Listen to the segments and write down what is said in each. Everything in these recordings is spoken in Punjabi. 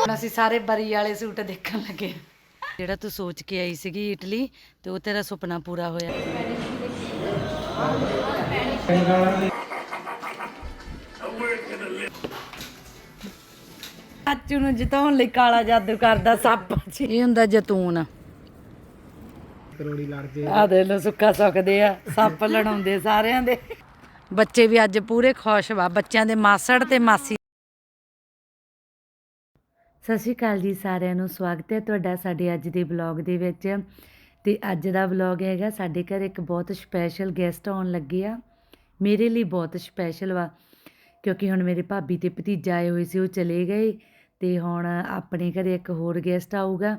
ਹੁਣ ਅਸੀਂ ਸਾਰੇ ਬਰੀ ਵਾਲੇ ਸੂਟ ਦੇਖਣ ਲੱਗੇ। ਜਿਹੜਾ ਤੂੰ ਸੋਚ ਕੇ ਆਈ ਸੀਗੀ ਇਟਲੀ ਤੇ ਉਹ ਤੇਰਾ ਸੁਪਨਾ ਪੂਰਾ ਹੋਇਆ। ਚਾਚੂ ਨੂੰ ਜਿਤਾਉਣ ਲਈ ਕਾਲਾ ਜਾਦੂ ਕਰਦਾ ਸੱਪ ਇਹ ਹੁੰਦਾ ਜਤੂਨ। ਕਰੋੜੀ ਲੜ ਜੇ ਆ ਦੇ ਲੋ ਸੁੱਕਾ ਸੁੱਕਦੇ ਆ ਸੱਪ ਲੜਾਉਂਦੇ ਸਾਰਿਆਂ ਦੇ। ਬੱਚੇ ਵੀ ਅੱਜ ਪੂਰੇ ਖੁਸ਼ ਵਾ, ਬੱਚਿਆਂ ਦੇ ਮਾਸੜ ਤੇ ਮਾਸੀ। ਸਤਿ ਸ਼੍ਰੀ ਅਕਾਲ ਜੀ ਸਾਰਿਆਂ ਨੂੰ, ਸਵਾਗਤ ਹੈ ਤੁਹਾਡਾ ਸਾਡੇ ਅੱਜ ਦੇ ਵਲੌਗ ਦੇ ਵਿੱਚ। ਤੇ ਅੱਜ ਦਾ ਵਲੌਗ ਹੈਗਾ, ਸਾਡੇ ਘਰ ਇੱਕ ਬਹੁਤ ਸਪੈਸ਼ਲ ਗੈਸਟ ਆਉਣ ਲੱਗੇ ਆ। ਮੇਰੇ ਲਈ ਬਹੁਤ ਸਪੈਸ਼ਲ ਵਾ, ਕਿਉਂਕਿ ਹੁਣ ਮੇਰੇ ਭਾਬੀ ਤੇ ਭਤੀਜਾ ਆਏ ਹੋਏ ਸੀ, ਉਹ ਚਲੇ ਗਏ। ਤੇ ਹੁਣ ਆਪਣੇ ਘਰੇ ਇੱਕ ਹੋਰ ਗੈਸਟ ਆਊਗਾ।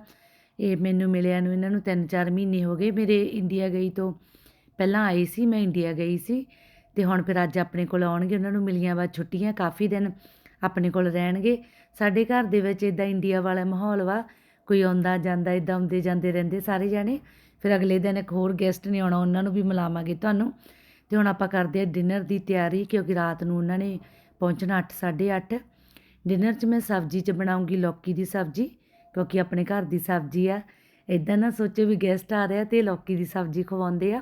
ਇਹ ਮੈਨੂੰ ਮਿਲਿਆ ਨੂੰ, ਇਹਨਾਂ ਨੂੰ 3-4 ਮਹੀਨੇ ਹੋ ਗਏ ਮੇਰੇ ਇੰਡੀਆ ਗਈ ਤੋਂ। ਪਹਿਲਾਂ ਆਈ ਸੀ, ਮੈਂ ਇੰਡੀਆ ਗਈ ਸੀ। ਅਤੇ ਹੁਣ ਫਿਰ ਅੱਜ ਆਪਣੇ ਕੋਲ ਆਉਣਗੇ, ਉਹਨਾਂ ਨੂੰ ਮਿਲੀਆਂ ਵਾ ਛੁੱਟੀਆਂ, ਕਾਫੀ ਦਿਨ ਆਪਣੇ ਕੋਲ ਰਹਿਣਗੇ। ਸਾਡੇ ਘਰ ਦੇ ਵਿੱਚ ਇਦਾਂ ਇੰਡੀਆ ਵਾਲਾ ਮਾਹੌਲ ਵਾ, ਕੋਈ ਆਉਂਦਾ ਜਾਂਦਾ ਇਦਾਂ ਆਉਂਦੇ ਜਾਂਦੇ ਰਹਿੰਦੇ ਸਾਰੇ ਜਾਣੇ। ਫਿਰ ਅਗਲੇ ਦਿਨ ਇੱਕ ਹੋਰ ਗੈਸਟ ਨੇ ਆਉਣਾ, ਉਹਨਾਂ ਨੂੰ ਵੀ ਮਿਲਾਵਾਂਗੇ ਤੁਹਾਨੂੰ। ਤੇ ਹੁਣ ਆਪਾਂ ਕਰਦੇ ਆ ਡਿਨਰ ਦੀ ਤਿਆਰੀ, ਕਿਉਂਕਿ ਰਾਤ ਨੂੰ ਉਹਨਾਂ ਨੇ ਪਹੁੰਚਣਾ 8:30 ਡਿਨਰ 'ਚ ਮੈਂ ਸਬਜ਼ੀ 'ਚ ਬਣਾਉਂਗੀ, ਲੌਕੀ ਦੀ ਸਬਜ਼ੀ, ਕਿਉਂਕਿ ਆਪਣੇ ਘਰ ਦੀ ਸਬਜ਼ੀ ਆ। ਇਦਾਂ ਨਾ ਸੋਚੋ ਵੀ ਗੈਸਟ ਆ ਰਿਹਾ ਤੇ ਲੌਕੀ ਦੀ ਸਬਜ਼ੀ ਖਵਾਉਂਦੇ ਆ।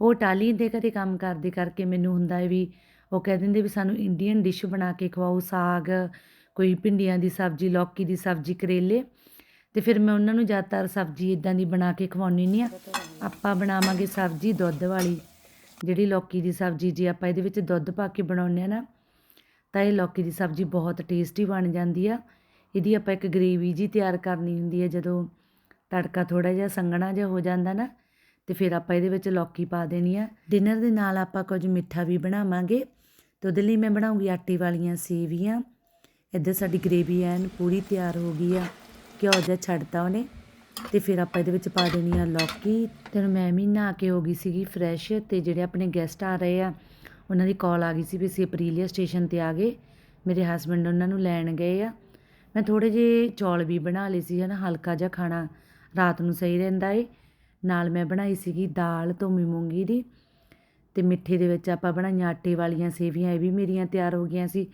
ਉਹ ਟਾਲੀ ਦੇ ਘਰੇ ਕੰਮ ਕਰਦੇ ਕਰਕੇ ਮੈਨੂੰ ਹੁੰਦਾ ਹੈ ਵੀ ਉਹ ਕਹਿ ਦਿੰਦੇ ਵੀ ਸਾਨੂੰ ਇੰਡੀਅਨ ਡਿਸ਼ ਬਣਾ ਕੇ ਖਵਾਓ, ਸਾਗ, ਕੋਈ ਭਿੰਡੀਆਂ ਦੀ ਸਬਜ਼ੀ, ਲੌਕੀ ਦੀ ਸਬਜ਼ੀ, ਕਰੇਲੇ। ਤੇ ਫਿਰ ਮੈਂ ਉਹਨਾਂ ਨੂੰ ਜ਼ਿਆਦਾਤਰ ਸਬਜ਼ੀ ਇਦਾਂ ਦੀ ਬਣਾ ਕੇ ਖਵਾਉਣੀ ਨਹੀਂ ਆ ਆਪਾਂ ਬਣਾਵਾਂਗੇ ਸਬਜ਼ੀ ਦੁੱਧ ਵਾਲੀ। ਜਿਹੜੀ ਲੌਕੀ ਦੀ ਸਬਜ਼ੀ ਜੇ ਆਪਾਂ ਇਹਦੇ ਵਿੱਚ ਦੁੱਧ ਪਾ ਕੇ ਬਣਾਉਂਦੇ ਆ ਨਾ, ਤਾਂ ਇਹ ਲੌਕੀ ਦੀ ਸਬਜ਼ੀ ਬਹੁਤ ਟੇਸਟੀ ਬਣ ਜਾਂਦੀ ਆ। ਇਹਦੀ ਆਪਾਂ ਇੱਕ ਗ੍ਰੇਵੀ ਜੀ ਤਿਆਰ ਕਰਨੀ ਹੁੰਦੀ ਹੈ ਜਦੋਂ ਤੜਕਾ ਥੋੜਾ ਜਿਹਾ ਸੰਘਣਾ ਜਿਹਾ ਹੋ ਜਾਂਦਾ ਨਾ ਅਤੇ ਫਿਰ ਆਪਾਂ ਇਹਦੇ ਵਿੱਚ ਲੌਕੀ ਪਾ ਦੇਣੀ ਆ। ਡਿਨਰ ਦੇ ਨਾਲ ਆਪਾਂ ਕੁਝ ਮਿੱਠਾ ਵੀ ਬਣਾਵਾਂਗੇ ਅਤੇ ਉਹਦੇ ਲਈ ਮੈਂ ਬਣਾਉਂਗੀ ਆਟੇ ਵਾਲੀਆਂ ਸੇਵੀਆਂ। ਇੱਧਰ ਸਾਡੀ ਗ੍ਰੇਵੀ ਐਨ ਪੂਰੀ ਤਿਆਰ ਹੋ ਗਈ ਆ। ਘਿਓ ਜਿਹਾ ਛੱਡਤਾ ਉਹਨੇ। ਤੇ ਫਿਰ ਆਪਾਂ ਇਹਦੇ ਵਿੱਚ ਪਾ ਦੇਣੀ ਆ ਲੌਕੀ। ਤੇ ਹੁਣ ਮੈਂ ਵੀ ਨਹਾ ਕੇ ਹੋ ਗਈ ਸੀਗੀ ਫਰੈਸ਼ ਤੇ ਜਿਹੜੇ ਆਪਣੇ ਗੈਸਟ ਆ ਰਹੇ ਆ, ਉਹਨਾਂ ਦੀ ਕਾਲ ਆ ਗਈ ਸੀ ਵੀ ਅਸੀਂ ਅਪਰੀਲੀਆ ਸਟੇਸ਼ਨ ਤੇ ਆ ਗਏ। ਮੇਰੇ ਹਸਬੰਡ ਉਹਨਾਂ ਨੂੰ ਲੈਣ ਗਏ ਆ। ਮੈਂ ਥੋੜੇ ਜਿਹੇ ਚੌਲ ਵੀ ਬਣਾ ਲਏ ਸੀ ਹਨਾ, ਹਲਕਾ ਜਿਹਾ ਖਾਣਾ। ਰਾਤ ਨੂੰ ਸਹੀ ਰਹਿੰਦਾ ਏ। ਨਾਲ ਮੈਂ ਬਣਾਈ ਸੀਗੀ ਦਾਲ ਧੋਮੀ ਮੂੰਗੀ ਦੀ ਤੇ ਮਿੱਠੇ ਦੇ ਵਿੱਚ ਆਪਾਂ ਬਣਾਈਆਂ ਆਟੇ ਵਾਲੀਆਂ ਸੇਵੀਆਂ ਇਹ ਵੀ ਮੇਰੀਆਂ ਤਿਆਰ ਹੋ ਗਈਆਂ ਸੀ।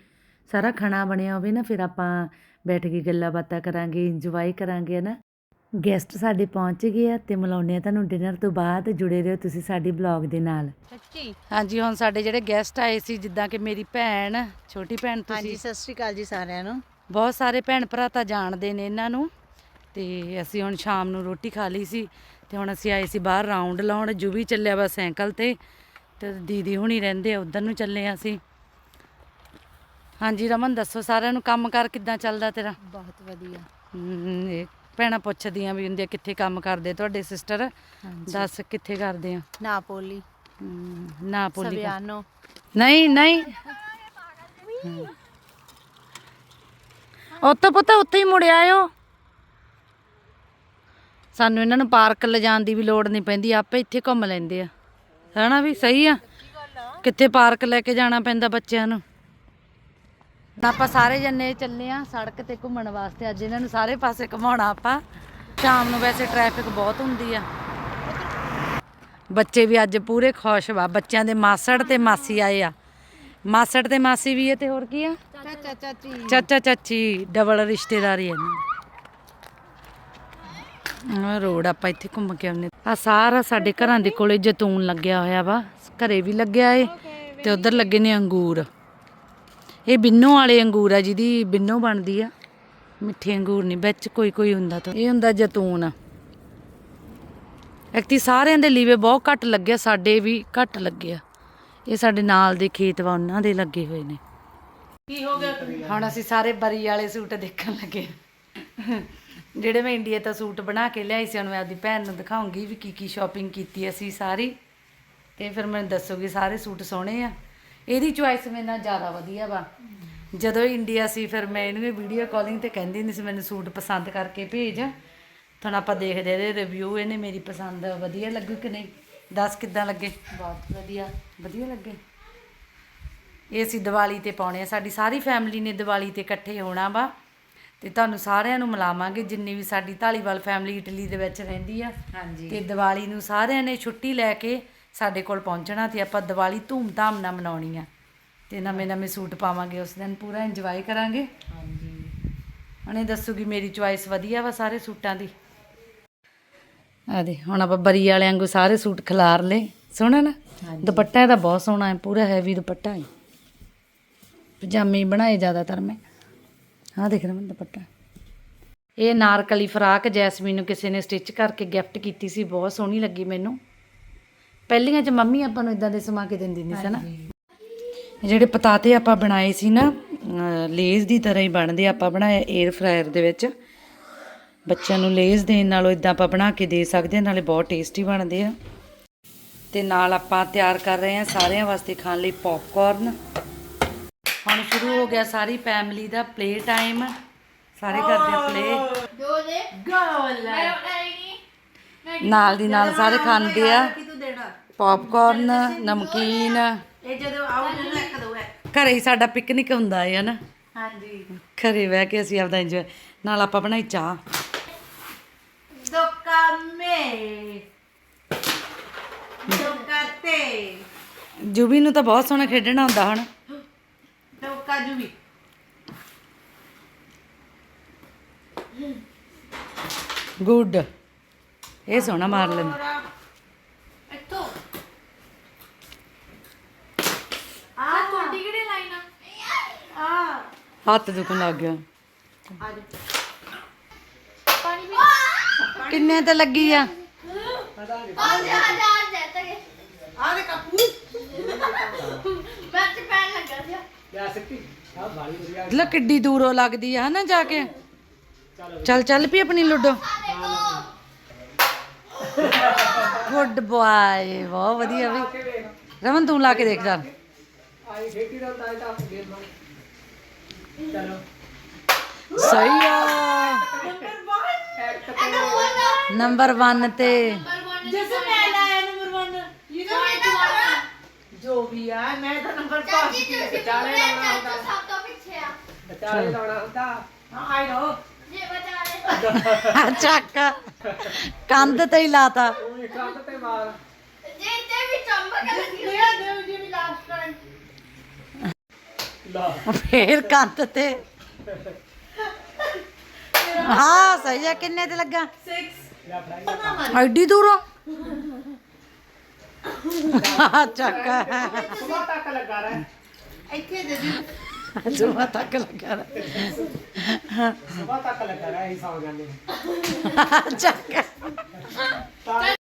ਸਾਰਾ ਖਾਣਾ ਬਣਿਆ ਹੋਵੇ ਨਾ ਫਿਰ ਆਪਾਂ ਬੈਠ ਕੇ ਗੱਲਾਂ ਬਾਤਾਂ ਕਰਾਂਗੇ ਇੰਜੋਏ ਕਰਾਂਗੇ ਹਨਾ। ਗੈਸਟ ਸਾਡੇ ਪਹੁੰਚ ਗਏ ਆ ਤੇ ਮਿਲਾਉਂਦੇ ਆ ਤੁਹਾਨੂੰ ਡਿਨਰ ਤੋਂ ਬਾਅਦ। ਜੁੜੇ ਰਹੋ ਤੁਸੀਂ ਸਾਡੇ ਬਲੌਗ ਦੇ ਨਾਲ। ਸੱਚੀ? ਹਾਂਜੀ ਹੁਣ ਸਾਡੇ ਜਿਹੜੇ ਗੈਸਟ ਆਏ ਸੀ ਜਿੱਦਾਂ ਕਿ ਮੇਰੀ ਭੈਣ ਛੋਟੀ ਭੈਣ ਹਾਂਜੀ ਤੁਸੀਂ ਸਤਿ ਸ਼੍ਰੀ ਅਕਾਲ ਜੀ ਸਾਰਿਆਂ ਨੂੰ। ਬਹੁਤ ਸਾਰੇ ਭੈਣ ਭਰਾ ਤਾਂ ਜਾਣਦੇ ਨੇ ਇਹਨਾਂ ਨੂੰ। ਤੇ ਅਸੀਂ ਹੁਣ ਸ਼ਾਮ ਨੂੰ ਰੋਟੀ ਖਾ ਲਈ ਸੀ ਤੇ ਹੁਣ ਅਸੀਂ ਆਏ ਸੀ ਬਾਹਰ ਰਾਉਂਡ ਲਾਉਣ ਜੁਵੀ ਚੱਲਿਆ ਵਾ ਸਾਈਕਲ ਤੇ ਤੇ ਦੀਦੀ ਹੁਣੀ ਰਹਿੰਦੇ ਆ ਉਧਰ ਨੂੰ ਚੱਲੇ ਆ ਅਸੀਂ। ਹਾਂਜੀ ਰਮਨ ਦੱਸੋ ਸਾਰਿਆਂ ਨੂੰ ਕੰਮ ਕਰ ਕਿੱਦਾਂ ਚੱਲਦਾ ਤੇਰਾ? ਬਹੁਤ ਵਧੀਆ। ਇਹ ਭੈਣਾਂ ਪੁੱਛਦੀਆਂ ਵੀ ਹੁੰਦੀਆਂ ਕਿੱਥੇ ਕੰਮ ਕਰਦੇ ਤੁਹਾਡੇ ਸਿਸਟਰ ਦੱਸ ਕਿੱਥੇ ਕਰਦੇ ਆ? ਨਾਪੋਲੀ। ਹਮ, ਨਾ ਪੋਲੀ ਕਰ- ਸਵਿਆਨੋ। ਨਹੀਂ ਨਹੀਂ। ਉੱਥੇ ਪੁੱਤ ਉੱਥੇ ਹੀ ਮੁੜ ਆਇਓ। ਸਾਨੂੰ ਇਹਨਾਂ ਨੂੰ ਪਾਰਕ ਲਿਜਾਣ ਦੀ ਵੀ ਲੋੜ ਨਹੀਂ ਪੈਂਦੀ ਆਪੇ ਇੱਥੇ ਘੁੰਮ ਲੈਂਦੇ ਆ। ਹਨਾ ਵੀ ਸਹੀ ਆ? ਕਿੱਥੇ ਪਾਰਕ ਲੈ ਕੇ ਜਾਣਾ ਪੈਂਦਾ ਬੱਚਿਆਂ ਨੂੰ? ਆਪਾਂ ਸਾਰੇ ਜੰਨੇ ਚੱਲੇ ਆ ਸੜਕ ਤੇ ਘੁੰਮਣ ਵਾਸਤੇ। ਅੱਜ ਇਹਨਾਂ ਨੂੰ ਸਾਰੇ ਪਾਸੇ ਘੁਮਾਉਣਾ ਆਪਾਂ। ਸ਼ਾਮ ਨੂੰ ਵੈਸੇ ਟ੍ਰੈਫਿਕ ਬਹੁਤ ਹੁੰਦੀ ਆ। ਬੱਚੇ ਵੀ ਅੱਜ ਪੂਰੇ ਖੁਸ਼ ਵਾ। ਬੱਚਿਆਂ ਦੇ ਮਾਸੜ ਤੇ ਮਾਸੀ ਆਏ ਆ। ਮਾਸੜ ਤੇ ਮਾਸੀ ਵੀ ਹੈ ਤੇ ਹੋਰ ਕੀ ਆ? ਚਾਚਾ ਚਾਚੀ। ਚਾਚਾ ਚਾਚੀ ਡਬਲ ਰਿਸ਼ਤੇਦਾਰੀ ਹੈ ਰੋਡ ਆਪਾਂ ਇੱਥੇ ਘੁੰਮ ਕੇ ਆਉਂਦੇ ਆ ਸਾਰਾ ਸਾਡੇ ਘਰਾਂ ਦੇ ਕੋਲੇ ਜੈਤੂਨ ਲੱਗਿਆ ਹੋਇਆ ਵਾ ਘਰੇ ਵੀ ਲੱਗਿਆ ਏ ਤੇ ਉਧਰ ਲੱਗੇ ਨੇ ਅੰਗੂਰ। ਇਹ ਬਿੰਨੋ ਵਾਲੇ ਅੰਗੂਰ ਆ ਜਿਹਦੀ ਬਿੰਨੋ ਬਣਦੀ ਆ। ਮਿੱਠੇ ਅੰਗੂਰ ਨਹੀਂ ਵਿੱਚ ਕੋਈ ਕੋਈ ਹੁੰਦਾ ਤਾਂ। ਇਹ ਹੁੰਦਾ ਜੈਤੂਨ। ਐਕਤੀ ਸਾਰਿਆਂ ਦੇ ਲੀਵੇ ਬਹੁਤ ਘੱਟ ਲੱਗਿਆ ਸਾਡੇ ਵੀ ਘੱਟ ਲੱਗਿਆ ਇਹ ਸਾਡੇ ਨਾਲ ਦੇ ਖੇਤ ਵਾ ਉਹਨਾਂ ਦੇ ਲੱਗੇ ਹੋਏ ਨੇ। ਕੀ ਹੋ ਗਿਆ? ਹੁਣ ਅਸੀਂ ਸਾਰੇ ਬਰੀ ਵਾਲੇ ਸੂਟ ਦੇਖਣ ਲੱਗੇ ਜਿਹੜੇ ਮੈਂ ਇੰਡੀਆ ਤੋਂ ਸੂਟ ਬਣਾ ਕੇ ਲਿਆਈ ਸੀ ਹੁਣ ਮੈਂ ਆਪਦੀ ਭੈਣ ਨੂੰ ਦਿਖਾਉਂਗੀ ਵੀ ਕੀ ਕੀ ਸ਼ਾਪਿੰਗ ਕੀਤੀ ਅਸੀਂ ਸਾਰੀ। ਤੇ ਫਿਰ ਮੈਨੂੰ ਦੱਸੋਗੇ ਸਾਰੇ ਸੂਟ ਸੋਹਣੇ ਆ। ਇਹਦੀ ਚੁਆਇਸ ਮੇਰੇ ਨਾਲ ਜ਼ਿਆਦਾ ਵਧੀਆ ਵਾ। ਜਦੋਂ ਇੰਡੀਆ ਸੀ ਫਿਰ ਮੈਂ ਇਹਨੂੰ ਵੀਡੀਓ ਕਾਲਿੰਗ ਤੇ ਕਹਿੰਦੀ ਨਹੀਂ ਸੀ ਮੈਨੂੰ ਸੂਟ ਪਸੰਦ ਕਰਕੇ ਭੇਜ। ਤੁਹਾਨੂੰ ਆਪਾਂ ਦੇਖਦੇ ਇਹਦੇ ਰਿਵਿਊ ਇਹਨੇ ਮੇਰੀ ਪਸੰਦ ਵਧੀਆ ਲੱਗੂ ਕਿ ਨਹੀਂ? ਦੱਸ ਕਿੱਦਾਂ ਲੱਗੇ? ਬਹੁਤ ਵਧੀਆ। ਵਧੀਆ ਲੱਗੇ। ਇਹ ਅਸੀਂ ਦੀਵਾਲੀ ਤੇ ਪਾਉਣੇ ਆ ਸਾਡੀ ਸਾਰੀ ਫੈਮਿਲੀ ਨੇ ਦੀਵਾਲੀ ਤੇ ਇਕੱਠੇ ਹੋਣਾ ਵਾ। ਤੇ ਤੁਹਾਨੂੰ ਸਾਰਿਆਂ ਨੂੰ ਮਿਲਾਵਾਂਗੇ ਜਿੰਨੀ ਵੀ ਸਾਡੀ ਢਾਲੀਵਾਲ ਫੈਮਿਲੀ ਇਟਲੀ ਦੇ ਵਿੱਚ ਰਹਿੰਦੀ ਆ। ਹਾਂਜੀ। ਤੇ ਦੀਵਾਲੀ ਨੂੰ ਸਾਰਿਆਂ ਨੇ ਛੁੱਟੀ ਲੈ ਕੇ ਸਾਡੇ ਕੋਲ ਪਹੁੰਚਣਾ ਤੇ ਆਪਾਂ ਦੀਵਾਲੀ ਧੂਮ-ਧਾਮ ਨਾਲ ਮਨਾਉਣੀ ਆ। ਤੇ ਨਵੇਂ ਨਵੇਂ ਸੂਟ ਪਾਵਾਂਗੇ ਉਸ ਦਿਨ ਪੂਰਾ ਇੰਜੋਏ ਕਰਾਂਗੇ। ਹਾਂਜੀ। ਹੁਣੇ ਦੱਸੂਗੀ ਮੇਰੀ ਚੁਆਇਸ ਵਧੀਆ ਵਾ ਸਾਰੇ ਸੂਟਾਂ ਦੀ? ਆ ਦੇ ਹੁਣ ਆਪਾਂ ਬਰੀ ਵਾਲਿਆਂ ਵਾਂਗੂ ਸਾਰੇ ਸੂਟ ਖਿਲਾਰ ਲਏ। ਸੋਹਣਾ ਨਾ? ਦੁਪੱਟਾ ਇਹਦਾ ਬਹੁਤ ਸੋਹਣਾ ਹੈ ਪੂਰਾ ਹੈਵੀ ਦੁਪੱਟਾ ਹੈ। ਪਜਾਮੇ ਬਣਾਏ ਜ਼ਿਆਦਾਤਰ ਮੈਂ। ਆਹ ਦੇਖ ਰਮਨ ਦੁਪੱਟਾ। ਇਹ ਨਾਰਕਲੀ ਫਰਾਕ ਜੈਸਮੀਨ ਨੂੰ ਕਿਸੇ ਨੇ ਸਟਿਚ ਕਰਕੇ ਗਿਫਟ ਕੀਤੀ ਸੀ ਬਹੁਤ ਸੋਹਣੀ ਲੱਗੀ ਮੈਨੂੰ। ਪਹਿਲੀਆਂ ਚ ਮੰਮੀ ਆਪਾਂ ਨੂੰ ਇਦਾਂ ਦੇ ਸਮਾ ਕੇ ਦਿੰਦੀ ਨਹੀਂ ਸੀ ਨਾ ਇਹ ਜਿਹੜੇ ਪਤਾਤੇ ਆਪਾਂ ਬਣਾਏ ਸੀ ਨਾ ਲੇਜ਼ ਦੀ ਤਰ੍ਹਾਂ ਹੀ ਬਣਦੇ ਆਪਾਂ ਬਣਾਇਆ 에ਅਰ ਫਰਾਇਰ ਦੇ ਵਿੱਚ। ਬੱਚਿਆਂ ਨੂੰ ਲੇਜ਼ ਦੇਣ ਨਾਲੋਂ ਇਦਾਂ ਆਪਾਂ ਬਣਾ ਕੇ ਦੇ ਸਕਦੇ ਹਾਂ ਨਾਲੇ ਬਹੁਤ ਟੇਸਟੀ ਬਣਦੇ ਆ। ਤੇ ਨਾਲ ਆਪਾਂ ਤਿਆਰ ਕਰ ਰਹੇ ਹਾਂ ਸਾਰਿਆਂ ਵਾਸਤੇ ਖਾਣ ਲਈ ਪੌਪਕਾਰਨ ਹੁਣ ਸ਼ੁਰੂ ਹੋ ਗਿਆ ਸਾਰੀ ਫੈਮਿਲੀ ਦਾ ਪਲੇ ਟਾਈਮ ਸਾਰੇ ਕਰਦੇ ਆ ਪਲੇ ਨਾਲ ਦੀ ਨਾਲ ਸਾਰੇ ਖਾਂਦੇ ਆ। ਪੌਪਕਾਰਨ ਨਮਕੀਨ। ਇਹ ਜਦੋਂ ਆਉਗੇ ਨਾ ਇੱਕ ਦੋ ਘਰੇ ਹੀ ਸਾਡਾ ਪਿਕਨਿਕ ਹੁੰਦਾ ਹੈ ਨਾ। ਹਾਂਜੀ। ਘਰੇ ਬਹਿ ਕੇ ਅਸੀਂ ਆਪਦਾ ਇੰਜੋਏ ਨਾਲ ਆਪਾਂ ਬਣਾਈ ਚਾਹ। ਦੋਕਾਮੇ ਦੋਕਾਤੇ ਜੁਬੀ ਨੂੰ ਤਾਂ ਬਹੁਤ ਸੋਹਣਾ ਖੇਡਣਾ ਹੁੰਦਾ ਹੁਣ ਦੋਕਾਜੂ ਵੀ। ਗੁੱਡ ਇਹ ਸੋਹਣਾ ਮਾਰ ਲੈਂਦਾ। ਇੱਥੋਂ। ਆ। ਤੁਹਾਡੀ ਕਿਹੜੀ ਲਾਈਨ ਆ? ਆ। ਹੱਥ ਦੁਖਣ ਲੱਗ ਗਿਆ। ਆ ਜਾ ਪਾਣੀ ਵੀ ਕਿੰਨੇ ਤੇ ਲੱਗੀ ਆ? ਪੰਜ ਹਜ਼ਾਰ ਦੇ ਤੱਕ ਆ ਦੇ ਕਾਪੂ। ਮੈਂ ਤੇ ਪੈਣ ਲੱਗਾ ਸੀ। ਲੈ ਕਿੱਡੀ ਦੂਰੋਂ ਲੱਗਦੀ ਆ ਨਾ ਜਾ ਕੇ? ਚੱਲ ਚੱਲ ਪਈ ਆਪਣੀ ਲੁੱਡੋ। ਗੁੱਡ ਬੁਆਏ ਬਹੁਤ ਵਧੀਆ ਵੀ ਰਮਨ ਤੂੰ ਲਾ ਕੇ ਦੇਖ ਜਾ। ਆਈ ਨੰਬਰ 1 ਤੇ ਜੈਸੇ ਮੈਂ ਲਾਇਆ ਨੰਬਰ 1 ਯੂ ਜੋ ਵੀ ਆ ਮੈਂ ਤਾਂ ਨੰਬਰ ਚਾਚੀ ਤੁਸੀਂ ਚਾਲੇ ਲਾਉਣਾ ਸਭ ਤੋਂ ਪਿੱਛੇ ਆ। ਬਚਾਲੇ ਲਾਉਣਾ ਹੁੰਦਾ। ਹਾਂ ਆਈ ਨੋ ਜੇ ਬਚਾਲੇ ਚੱਕ। ਕੰਧ ਤੇ ਹੀ ਲਾਤਾ। ਕੰਧ ਤੇ ਮਾਰ। ਜੇ ਤੇ ਵੀ ਚੰਬਕ ਲੱਗੀ ਹੋਈ। ਦੇਵ ਜੀ ਵੀ ਲਾਸਟ ਟਾਈਮ ਲਾ। ਫੇਰ ਕੰਧ ਤੇ। ਹਾਂ ਸਹੀ ਆ ਕਿੰਨੇ ਤੇ ਲੱਗਾ? 6 ਲੈ ਫੜਾਈ। ਐਡੀ ਦੂਰੋਂ? ਚੱਕ। ਸੁਬਾ ਤੱਕ ਲੱਗਾ ਰਹਿ। ਇੱਥੇ ਦੇ ਜੀ। ਜੁਮਾ ਤੱਕ ਲੱਗਾ ਰ ਸੁਬਾ ਤੱਕ ਲੱਗਾ ਰਹਿ ਅਸੀਂ ਸੌ ਜਾਂਦੇ ਚੱਕ।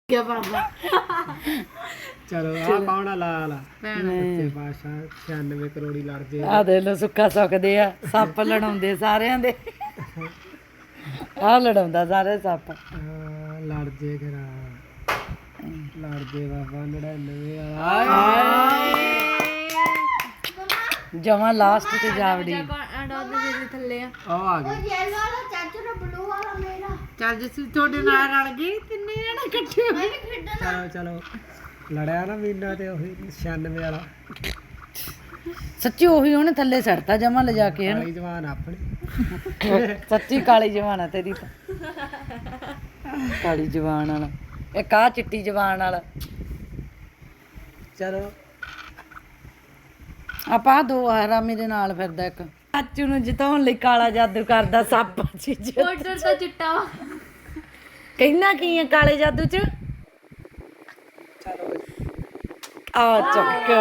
ਕੀ ਬਾਬਾ। ਚਲੋ ਆ ਪਾਉਣਾ ਲਾ ਲਾ ਤੇ ਬਾਸ਼ਾ 96 ਕਰੋੜੀ ਲੜ ਜੇ ਆ ਦੇ ਲੋ ਸੁੱਕਾ ਸੁੱਕਦੇ ਆ। ਸੱਪ ਲੜਾਉਂਦੇ ਸਾਰਿਆਂ ਦੇ। ਆ ਲੜਾਉਂਦਾ ਸਾਰੇ ਸੱਪ। ਹਾਂ, ਲੜ ਜੇ ਕਰਾ ਲੜ ਜੇ ਬਾਬਾ 99 ਵਾਲਾ ਜਮਾ ਲਾਸਟ ਤੇ ਜਾਵੜੀ। ਡੋਦ ਦੇ ਥੱਲੇ ਆ ਉਹ ਆ ਗਈ। ਯੈਲੋ ਵਾਲਾ ਚਾਚੂ ਦਾ ਬਲੂ ਵਾਲਾ ਮੇਰਾ ਚੱਲ ਜਿਸ ਤੁਹਾਡੇ ਨਾਲ ਰਲ ਗਈ ਤਿੰਨੇ ਜਣੇ ਇਕੱਠੇ ਮੈਂ ਵੀ ਖੇਡਣਾ ਚਲੋ ਚਲੋ। ਲੜਿਆ ਨਾ ਮੀਨਾ ਤੇ ਉਹੀ 96 ਵਾਲਾ। ਸੱਚੀ ਉਹੀ ਉਹਨੇ ਥੱਲੇ ਸੜਤਾ ਜਮਾ ਲਿਜਾ ਕੇ ਕਾਲੀ ਜਵਾਨ ਆਪਣੀ। ਸੱਚੀ ਕਾਲੀ ਜਵਾਨ ਆ ਤੇਰੀ ਤਾਂ। ਕਾਲੀ ਜਵਾਨ ਵਾਲਾ ਇੱਕ ਆ ਚਿੱਟੀ ਜਵਾਨ ਵਾਲਾ। ਚਲੋ। ਆਪਾਂ ਦੋ ਆਰਾ ਮੇਰੇ ਨਾਲ ਫਿਰਦਾ ਇੱਕ। ਚਾਚੂ ਨੂੰ ਜਿਤਾਉਣ ਲਈ ਕਾਲਾ ਜਾਦੂ ਕਰਦਾ ਸੱਪ ਚੀਜ਼ ਪਾਊਡਰ ਤਾਂ ਚਿੱਟਾ ਵਾ। ਕਹਿਣਾ ਕੀ ਹੈ ਕਾਲੇ ਜਾਦੂ ਚ? ਚਲੋ। ਆ ਚੱਕ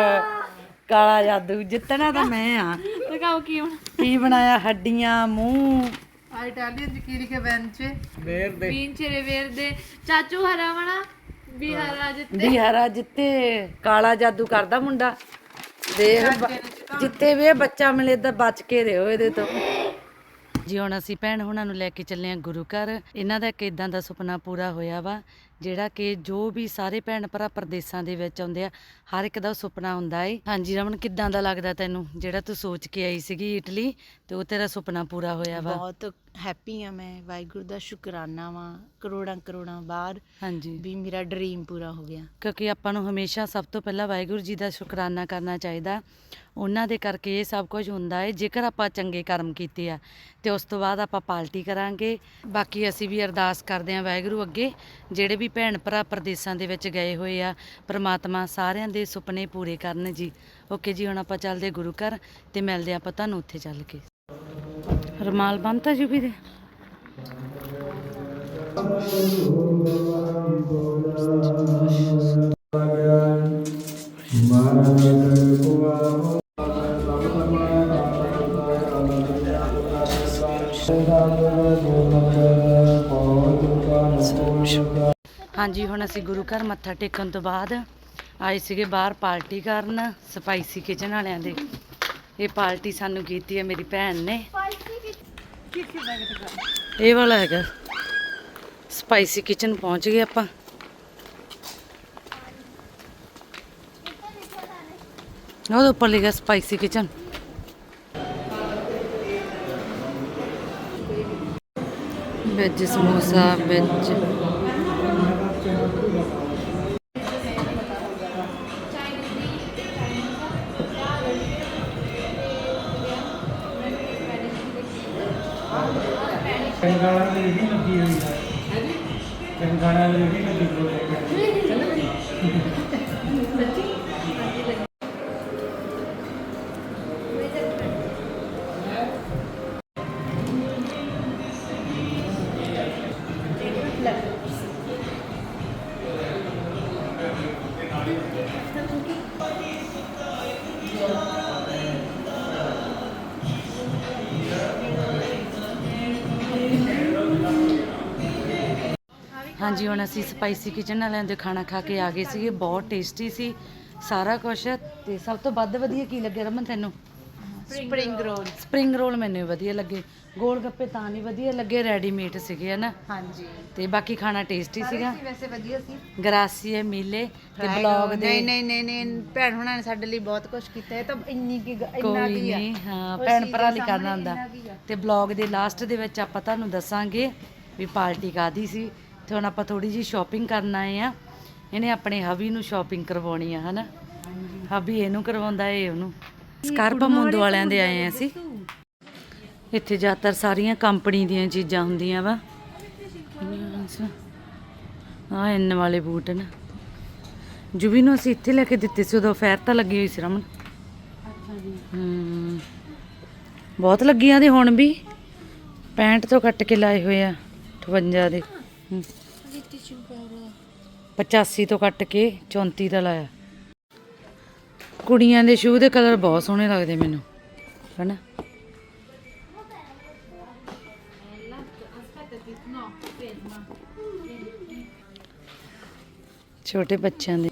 ਕਾਲਾ ਜਾਦੂ ਜਿੱਤਣਾ ਤਾਂ ਮੈਂ ਆ। ਦਿਖਾਓ ਕੀ ਹੁਣ। ਕੀ ਬਣਾਇਆ ਹੱਡੀਆਂ ਮੂੰਹ। ਬੈਂਚ ਮੇਰ ਦੇ। ਬੀਨ ਚਿਰੇ ਵੇਰ ਦੇ। ਚਾਚੂ ਹਰਾ ਵਣਾ ਵੀ ਹਰਾ ਜਿੱਤੇ। ਵੀ ਹਰਾ ਜਿੱਤੇ। ਕਾਲਾ ਜਾਦੂ ਕਰਦਾ ਮੁੰਡਾ। ਦੇਖ ਬ- ਜਿੱਤੇ ਵੀ ਇਹ ਬੱਚਾ ਮਿਲੇ ਤਾਂ ਬਚ ਕੇ ਰਹੋ ਇਹਦੇ ਤੋਂ। ਜੀ ਹੁਣ ਅਸੀਂ ਭੈਣ ਹੁਣਾਂ ਨੂੰ ਲੈ ਕੇ ਚੱਲੇ ਹਾਂ ਗੁਰੂ ਘਰ। ਇਹਨਾਂ ਦਾ ਇੱਕ ਇਦਾਂ ਦਾ ਸੁਪਨਾ ਪੂਰਾ ਹੋਇਆ ਵਾ ਜਿਹੜਾ ਕਿ ਜੋ ਵੀ ਸਾਰੇ ਭੈਣ ਭਰਾ ਪ੍ਰਦੇਸਾਂ ਦੇ ਵਿੱਚ ਆਉਂਦੇ ਆ ਹਰ ਇੱਕ ਦਾ ਉਹ ਸੁਪਨਾ ਹੁੰਦਾ ਏ। ਹਾਂਜੀ ਰਮਨ ਕਿੱਦਾਂ ਦਾ ਲੱਗਦਾ ਤੈਨੂੰ? ਜਿਹੜਾ ਤੂੰ ਸੋਚ ਕੇ ਆਈ ਸੀਗੀ ਇਟਲੀ ਤੇ ਉਹ ਤੇਰਾ ਸੁਪਨਾ ਪੂਰਾ ਹੋਇਆ ਵਾ। ਬਹੁਤ ਹੈਪੀ ਆ ਮੈਂ ਵਾਹਿਗੁਰੂ ਦਾ ਸ਼ੁਕਰਾਨਾ ਵਾਂ ਕਰੋੜਾਂ ਕਰੋੜਾਂ ਬਾਅਦ ਹਾਂਜੀ। ਵੀ ਮੇਰਾ ਡ੍ਰੀਮ ਪੂਰਾ ਹੋ ਗਿਆ। ਕਿਉਂਕਿ ਆਪਾਂ ਨੂੰ ਹਮੇਸ਼ਾ ਸਭ ਤੋਂ ਪਹਿਲਾਂ ਵਾਹਿਗੁਰੂ ਜੀ ਦਾ ਸ਼ੁਕਰਾਨਾ ਕਰਨਾ ਚਾਹੀਦਾ। ਉਹਨਾਂ ਦੇ ਕਰਕੇ ਇਹ ਸਭ ਕੁਝ ਹੁੰਦਾ ਹੈ ਜੇਕਰ ਆਪਾਂ ਚੰਗੇ ਕਰਮ ਕੀਤੇ ਆ ਤੇ ਉਸ ਤੋਂ ਬਾਅਦ ਆਪਾਂ ਪਾਲਟੀ ਕਰਾਂਗੇ। ਬਾਕੀ ਅਸੀਂ ਵੀ ਅਰਦਾਸ ਕਰਦੇ ਹਾਂ ਵਾਹਿਗੁਰੂ ਅੱਗੇ ਜਿਹੜੇ ਵੀ ਭੈਣ ਭਰਾ ਪ੍ਰਦੇਸ਼ਾਂ ਦੇ ਵਿੱਚ ਗਏ ਹੋਏ ਆ ਪ੍ਰਮਾਤਮਾ ਸਾਰਿਆਂ ਦੇ ਸੁਪਨੇ ਪੂਰੇ ਕਰਨ ਜੀ। ਓਕੇ ਜੀ ਹੁਣ ਆਪਾਂ ਚੱਲਦੇ ਗੁਰੂ ਘਰ ਤੇ ਮਿਲਦੇ ਆਪਾਂ ਤੁਹਾਨੂੰ ਉੱਥੇ ਚੱਲ ਕੇ। ਰਮਾਲ ਬੰਨਤਾ ਜੀ ਵੀ ਦੇ। ਹਾਂਜੀ, ਹੁਣ ਅਸੀਂ ਗੁਰੂ ਘਰ ਮੱਥਾ ਟੇਕਣ ਤੋਂ ਬਾਅਦ ਆਏ ਸੀਗੇ ਬਾਹਰ ਪਾਰਟੀ ਕਰਨ, ਸਪਾਈਸੀ ਕਿਚਨ ਵਾਲਿਆਂ ਦੇ। ਇਹ ਪਾਰਟੀ ਸਾਨੂੰ ਕੀਤੀ ਹੈ ਮੇਰੀ ਭੈਣ ਨੇ। ਇਹ ਵਾਲਾ ਹੈਗਾ। ਸਪਾਈਸੀ ਕਿਚਨ ਪਹੁੰਚ ਗਏ ਆਪਾਂ। ਉਹਦੇ ਉੱਪਰ ਲਿਖਿਆ spicy kitchen veg samosa veg ਕੰਗਾਣਾ ਦੀ ਵੀ ਲੱਗੀ ਹੋਈ ਹੈ ਕੰਗਾਣਾ ਦੀ ਵੀ ਲੱਗੀ ਹੋਈ ਹਾਂਜੀ ਹੁਣ ਅਸੀਂ ਸਪਾਈਸੀ ਕਿਚਨ ਵਾਲਿਆਂ ਦੇ ਖਾਣਾ ਖਾ ਕੇ ਆ ਗਏ ਸੀਗੇ ਬਹੁਤ ਟੇਸਟੀ ਸੀ ਸਾਰਾ ਕੁਝ ਤੇ ਸਭ ਤੋਂ ਵੱਧ ਵਧੀਆ ਕੀ ਲੱਗਿਆ ਰਮਨ ਤੈਨੂੰ? ਸਪਰਿੰਗ ਰੋਲ ਸਪਰਿੰਗ ਰੋਲ ਮੈਨੂੰ ਵੀ ਵਧੀਆ ਲੱਗੇ। ਗੋਲ ਗੱਪੇ ਤਾਂ ਨਹੀਂ ਵਧੀਆ ਲੱਗੇ ਰੈਡੀਮੇਡ ਸੀਗੇ ਹਨਾ? ਹਾਂਜੀ। ਤੇ ਬਾਕੀ ਖਾਣਾ ਟੇਸਟੀ ਸੀਗਾ। ਵੈਸੇ ਵਧੀਆ ਸੀ। ਗਰਾਸੀਏ ਮੀਲੇ ਤੇ ਬਲੌਗ ਦੇ ਨਹੀਂ ਨਹੀਂ ਨਹੀਂ ਨਹੀਂ ਭੈਣ ਹੁਣਾਂ ਨੇ ਸਾਡੇ ਲਈ ਬਹੁਤ ਕੁਝ ਕੀਤਾ। ਤਾਂ ਇੰਨੀ ਕੀ ਗ- ਇੰਨਾ ਕੋਈ ਕੀ ਆ। ਨਹੀਂ ਹਾਂ ਭੈਣ ਭਰਾ ਲਈ ਕਰਨਾ ਹੁੰਦਾ। ਤੇ ਬਲੌਗ ਦੇ ਲਾਸਟ ਦੇ ਵਿੱਚ ਆਪਾਂ ਤੁਹਾਨੂੰ ਦੱਸਾਂਗੇ ਵੀ ਪਾਰਟੀ ਕਾਦੀ ਸੀ। ਤੇ ਹੁਣ ਆਪਾਂ ਥੋੜੀ ਜੀ ਸ਼ਾਪਿੰਗ ਕਰਨ ਆਏ ਆ ਇਹਨੇ ਆਪਣੇ ਹਬੀ ਨੂੰ ਸ਼ਾਪਿੰਗ ਕਰਵਾਉਣੀ ਆ ਹਨਾ? ਹਬੀ ਇਹਨੂੰ ਕਰਵਾਉਂਦਾ ਏ ਉਹਨੂੰ। ਸਕਾਰਪ ਮੁੰਦੂ ਵਾਲਿਆਂ ਦੇ ਆਏ ਆ ਅਸੀਂ। ਇੱਥੇ ਜ਼ਿਆਦਾਤਰ ਸਾਰੀਆਂ ਕੰਪਨੀ ਦੀਆਂ ਚੀਜ਼ਾਂ ਹੁੰਦੀਆਂ ਵਾ। ਆ ਇੰਨ ਵਾਲੇ ਬੂਟ ਨੇ। ਜੁਬੀ ਨੂੰ ਅਸੀਂ ਇੱਥੇ ਲੈ ਕੇ ਦਿੱਤੇ ਸੀ ਉਦੋਂ ਫੈਰ ਤਾਂ ਲੱਗੀ ਹੋਈ ਸੀ ਰਮਨ। ਹਮ ਬਹੁਤ ਲੱਗੀਆਂ ਦੇ ਹੁਣ ਵੀ। 65 ਤੋਂ ਕੱਟ ਕੇ ਲਾਏ ਹੋਏ ਆ 58 ਦੇ। 85 ਤੋਂ ਕੱਟ ਕੇ 34 ਦਾ ਲਾਇਆ। ਕੁੜੀਆਂ ਦੇ ਸ਼ੂ ਦੇ ਕਲਰ ਬਹੁਤ ਸੋਹਣੇ ਲੱਗਦੇ ਮੈਨੂੰ। ਹਨਾ? ਛੋਟੇ ਬੱਚਿਆਂ ਦੇ।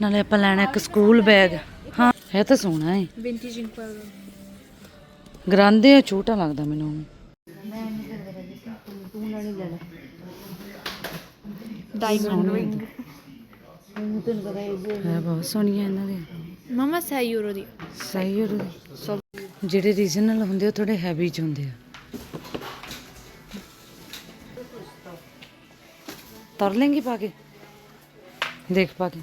ਨਾਲੇ ਆਪਾਂ ਲੈਣਾ ਇੱਕ ਸਕੂਲ ਬੈਗ ਹਾਂ ਇਹ ਤਾਂ ਸੋਹਣਾ ਹੈ ਵਿੰਟੇਜ ਇੰਪਰ ਗਰਾਂਦੇ ਆ ਛੋਟਾ ਲੱਗਦਾ ਮੈਨੂੰ। ਡਾਇਮੰਡ ਰਿੰਗ ਹੈ ਬਹੁਤ ਸੋਹਣੀਆਂ ਇਹਨਾਂ ਦੇ। ਮਮਾ 6 ਯੂਰੋ ਦੀ। ਸਹੀ ਹੋ ਜਿਹੜੇ ਰੀਜਨਲ ਹੁੰਦੇ ਉਹ ਥੋੜੇ ਹੈਵੀ ਚ ਹੁੰਦੇ ਆ। ਤਰ ਲੈਂਗੀ ਪਾ ਕੇ? ਦੇਖ ਪਾ ਕੇ।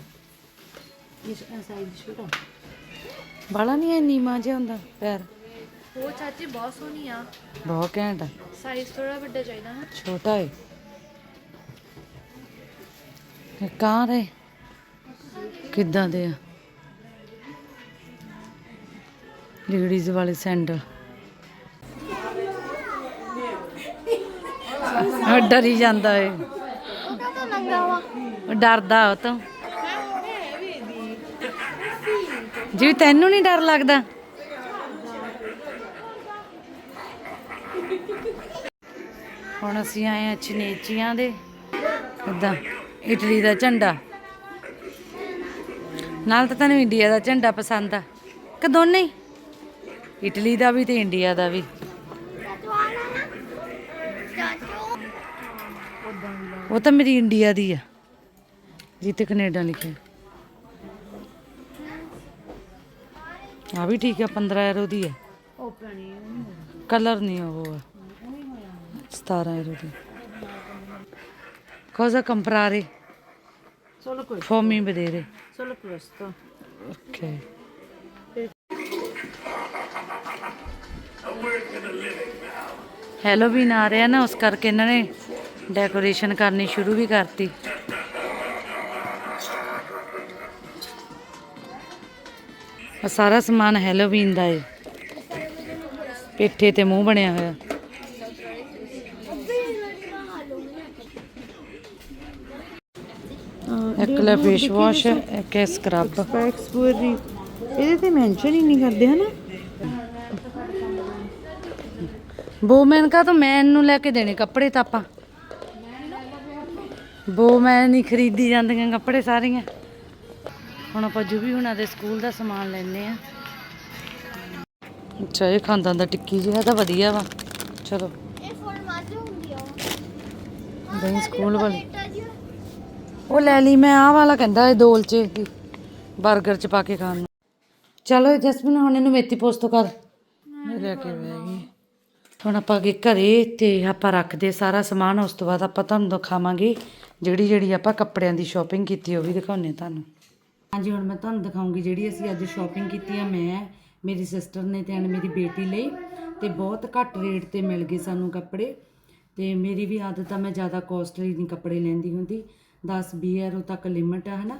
ਬਾਲਾ ਨਹੀਂ ਐ ਨੀਮਾ ਜਿਹਾ ਹੁੰਦਾ ਪੈਰ। ਉਹ ਚਾਚੀ ਬਹੁਤ ਸੋਹਣੀ ਆ। ਬਹੁਤ ਘੈਂਟ ਆ। ਸਾਈਜ਼ ਥੋੜਾ ਵੱਡਾ ਚਾਹੀਦਾ ਨਾ। ਛੋਟਾ ਹੈ ਇਹ ਕਾਰ ਹੈ। ਕਿੱਦਾਂ ਦੇ ਆ? ਲੇਡੀਜ਼ ਵਾਲੇ ਸੈਂਡਲ ਡਰੀ ਜਾਂਦਾ ਏ। ਡਰਦਾ ਉਹ ਤਾਂ। ਜੀ, ਤੈਨੂੰ ਨਹੀਂ ਡਰ ਲੱਗਦਾ? ਹੁਣ ਅਸੀਂ ਆਏ ਆ ਚਨੇਚੀਆਂ ਦੇ। ਇਦਾਂ ਇਟਲੀ ਦਾ ਝੰਡਾ। ਨਾਲ ਤਾਂ ਤੈਨੂੰ ਇੰਡੀਆ ਦਾ ਝੰਡਾ ਪਸੰਦ ਆ। ਕਿ ਦੋਨੇ ਹੀ? ਇਟਲੀ ਦਾ ਵੀ ਤੇ ਇੰਡੀਆ ਦਾ ਵੀ। ਉਹ ਤਾਂ ਮੇਰੀ ਇੰਡੀਆ ਦੀ ਆ। ਜਿੱਥੇ ਕੈਨੇਡਾ ਲਿਖਿਆ। ਆ ਵੀ ਠੀਕ ਆ 15 ਯੂਰੋ ਦੀ ਹੈ ਕਲਰ ਨਹੀਂ ਉਹ। ਆ 17 euro di. Cosa comprare? Solo questo, Fammi vedere. solo questo. Okay Halloween ਆ ਰਿਹਾ ਨਾ ਉਸ ਕਰਕੇ ਇਹਨਾਂ ਨੇ ਡੈਕੋਰੇਸ਼ਨ ਕਰਨੀ ਸ਼ੁਰੂ ਵੀ ਕਰਤੀ ਆ ਸਾਰਾ ਸਮਾਨ ਹੈਲੋਵੀਨ ਦਾ ਏ ਪੇਠੇ ਤੇ ਮੂੰਹ ਬਣਿਆ ਹੋਇਆ ਇੱਕ ਲੈ ਫੇਸ ਵਾਸ਼ ਇੱਕ ਹੈ ਸਕਰਬ ਐਕਸਪੋਰੀ ਇਹਦੇ ਤੇ ਮੈਂਸ਼ਨ ਹੀ ਨਹੀਂ ਕਰਦੇ ਹਨਾ? ਬੋਮੈਨ ਕਾ ਤਾਂ ਮੈਨ ਨੂੰ ਲੈ ਕੇ ਦੇਣੇ ਕੱਪੜੇ ਤਾਂ ਆਪਾਂ। ਬੋਮੈਨ ਹੀ ਖਰੀਦੀ ਜਾਂਦੀਆਂ ਕੱਪੜੇ ਸਾਰੀਆਂ। ਹੁਣ ਆਪਾਂ ਜੁਬੀ ਹੁਣਾਂ ਦੇ ਸਕੂਲ ਦਾ ਸਮਾਨ ਲੈਣੇ ਆ ਅੱਛਾ ਇਹ ਖਾਂਦਾ ਦਾ ਟਿੱਕੀ ਜਿਹਾ ਤਾਂ ਵਧੀਆ ਵਾ। ਚਲੋ। ਇਹ ਫੋਨ ਮਾਜੂ ਹੁੰਦੀ ਆ ਦਹੀਂ ਸਕੂਲ ਵਾਲੀ। ਉਹ ਲੈ ਲਈ, ਮੈਂ ਆਹ ਵਾਲਾ ਕਹਿੰਦਾ ਇਹ ਦੋਲ ਚ ਦੀ 버ਗਰ ਚ ਪਾ ਕੇ ਖਾਣ ਨੂੰ। ਚਲੋ ਜਸਮੀਨ, ਹੁਣ ਇਹਨੂੰ ਮੇਥੀ ਪੋਸਟ ਕਰ। ਇਹ ਲੈ ਕੇ ਬਹਿ ਹੁਣ ਆਪਾਂ ਅੱਗੇ ਘਰੇ ਤੇ ਆਪਾਂ ਰੱਖਦੇ ਸਾਰਾ ਸਮਾਨ, ਉਸ ਤੋਂ ਬਾਅਦ ਆਪਾਂ ਤੁਹਾਨੂੰ ਦਿਖਾਵਾਂਗੇ ਜਿਹੜੀ ਜਿਹੜੀ ਆਪਾਂ ਕੱਪੜਿਆਂ ਦੀ ਸ਼ਾਪਿੰਗ ਕੀਤੀ, ਉਹ ਵੀ ਦਿਖਾਉਣੇ ਤੁਹਾਨੂੰ। ਹਾਂਜੀ, ਹੁਣ ਮੈਂ ਤੁਹਾਨੂੰ ਦਿਖਾਉਂਗੀ ਜਿਹੜੀ ਅਸੀਂ ਅੱਜ ਸ਼ਾਪਿੰਗ ਕੀਤੀ ਆ, ਮੈਂ, ਮੇਰੀ ਸਿਸਟਰ ਨੇ ਤੇ ਮੇਰੀ ਬੇਟੀ ਲਈ। ਤੇ ਬਹੁਤ ਘੱਟ ਰੇਟ ਤੇ ਮਿਲ ਗਏ ਸਾਨੂੰ ਕੱਪੜੇ। ਤੇ ਮੇਰੀ ਵੀ ਆਦਤ ਆ, ਮੈਂ ਜ਼ਿਆਦਾ ਕੋਸਟਲੀ ਨਹੀਂ ਕੱਪੜੇ ਲੈਂਦੀ ਹੁੰਦੀ। 10 20 ਯੂਰੋ ਤੱਕ ਲਿਮਟ ਆ ਹਨਾ?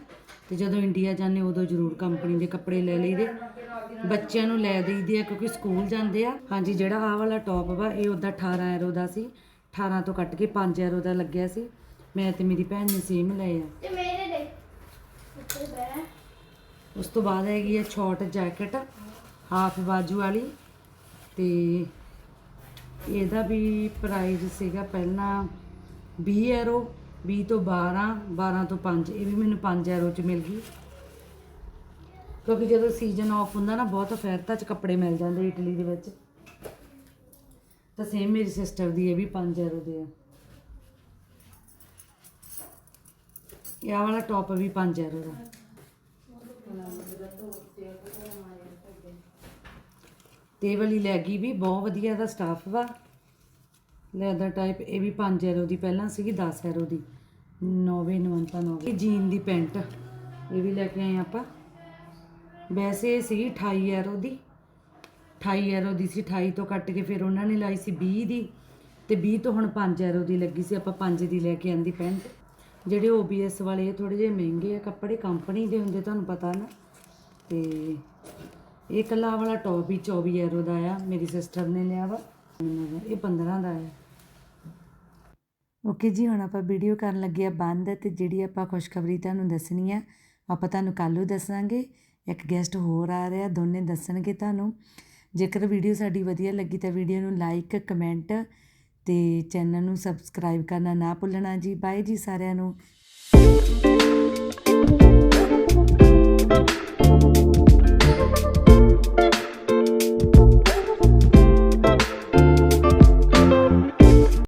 ਤੇ ਜਦੋਂ ਇੰਡੀਆ ਜਾਂਦੇ ਉਦੋਂ ਜ਼ਰੂਰ ਕੰਪਨੀ ਦੇ ਕੱਪੜੇ ਲੈ ਲਈਦੇ। ਬੱਚਿਆਂ ਨੂੰ ਲੈ ਦੇਈਦੇ ਆ ਕਿਉਂਕਿ ਸਕੂਲ ਜਾਂਦੇ ਆ। ਹਾਂਜੀ ਜਿਹੜਾ ਆਹ ਵਾਲਾ ਟੌਪ ਵਾ ਇਹ ਉਹਦਾ 18 ਯੂਰੋ ਦਾ ਸੀ। 18 ਤੋਂ ਕੱਟ ਕੇ 5 ਯੂਰੋ ਦਾ ਲੱਗਿਆ ਸੀ। ਮੈਂ ਤੇ ਮੇਰੀ ਭੈਣ ਨੇ ਸੇਮ ਲਏ ਆ। ਤੇ ਮੇਰੇ ਦੇ। ਉੱਤੇ ਬੈਠਾ ਉਸ ਤੋਂ ਬਾਅਦ ਹੈਗੀ ਹੈ ਸ਼ਾਰਟ ਜੈਕਟ ਹਾਫ ਬਾਜੂ ਵਾਲੀ। ਤੇ ਇਹਦਾ ਵੀ ਪ੍ਰਾਈਸ ਸੀਗਾ ਪਹਿਲਾਂ 20 ਯੂਰੋ 20 ਤੋਂ 12 12 ਤੋਂ 5 ਇਹ ਵੀ ਮੈਨੂੰ 5 ਐਰੋ ਚ ਮਿਲ ਗਈ। ਕਿਉਂਕਿ ਜਦੋਂ ਸੀਜ਼ਨ ਆਫ ਹੁੰਦਾ ਨਾ, ਬਹੁਤ ਫੈਰਤਾ ਚ ਕੱਪੜੇ ਮਿਲ ਜਾਂਦੇ ਇਟਲੀ ਦੇ ਵਿੱਚ। ਤਾਂ ਸੇਮ ਮੇਰੀ ਸਿਸਟਰ ਦੀ ਇਹ ਵੀ 5 ਯੂਰੋ ਦੇ ਆ। ਇਹ ਆਹ ਵਾਲਾ ਟੌਪ ਵੀ 5 ਯੂਰੋ ਦਾ। ਤੇ ਵਾਲੀ ਲੈਗੀ ਵੀ ਬਹੁਤ ਵਧੀਆ ਦਾ ਸਟਾਫ ਵਾ। ਲੈਦਰ ਟਾਈਪ ਇਹ ਵੀ 5 ਯੂਰੋ ਦੀ, ਪਹਿਲਾਂ ਸੀਗੀ 10 ਯੂਰੋ ਦੀ। 999 9 ਇਹ ਜੀਨ ਦੀ ਪੈਂਟ, ਇਹ ਵੀ ਲੈ ਕੇ ਆਏ ਆਪਾਂ। ਵੈਸੇ ਇਹ ਸੀਗੀ 28 ਐਰੋ ਦੀ। 28 ਐਰੋ ਦੀ ਸੀ 28 ਤੋਂ ਕੱਟ ਕੇ ਫਿਰ ਉਹਨਾਂ ਨੇ ਲਾਈ ਸੀ 20 ਦੀ। ਤੇ 20 ਤੋਂ ਹੁਣ 5 ਐਰੋ ਦੀ ਲੱਗੀ ਸੀ, ਆਪਾਂ 5 ਦੀ ਲੈ ਕੇ ਆਂਦੀ ਪੈਂਟ। ਜਿਹੜੇ OBS ਵਾਲੇ, ਇਹ ਥੋੜੇ ਜਿਹੇ ਮਹਿੰਗੇ ਆ, ਕੱਪੜੇ ਕੰਪਨੀ ਦੇ ਹੁੰਦੇ, ਤੁਹਾਨੂੰ ਪਤਾ ਨਾ। ਤੇ ਇਹ ਕੱਲਾ ਵਾਲਾ ਟੌਪ ਵੀ 24 ਯੂਰੋ ਦਾ ਆ, ਮੇਰੀ ਸਿਸਟਰ ਨੇ ਲਿਆ ਵਾ। ਇਹ 15 ਦਾ ਆ। ਓਕੇ ਜੀ, ਹੁਣ ਆਪਾਂ ਵੀਡੀਓ ਕਰਨ ਲੱਗੇ ਆ ਬੰਦ ਤੇ ਜਿਹੜੀ ਆਪਾਂ ਖੁਸ਼ਖਬਰੀ ਤੁਹਾਨੂੰ ਦੱਸਣੀ ਆ, ਆਪਾਂ ਤੁਹਾਨੂੰ ਕੱਲ੍ਹ ਨੂੰ ਦੱਸਾਂਗੇ। ਇੱਕ ਗੈਸਟ ਹੋਰ ਆ ਰਿਹਾ, ਦੋਨੇ ਦੱਸਣਗੇ ਤੁਹਾਨੂੰ। ਜੇਕਰ ਵੀਡੀਓ ਸਾਡੀ ਵਧੀਆ ਲੱਗੀ ਤਾਂ ਵੀਡੀਓ ਨੂੰ ਲਾਈਕ ਕਮੈਂਟ ਤੇ ਚੈਨਲ ਨੂੰ ਸਬਸਕ੍ਰਾਈਬ ਕਰਨਾ ਨਾ ਭੁੱਲਣਾ ਜੀ। ਬਾਏ ਜੀ ਸਾਰਿਆਂ ਨੂੰ।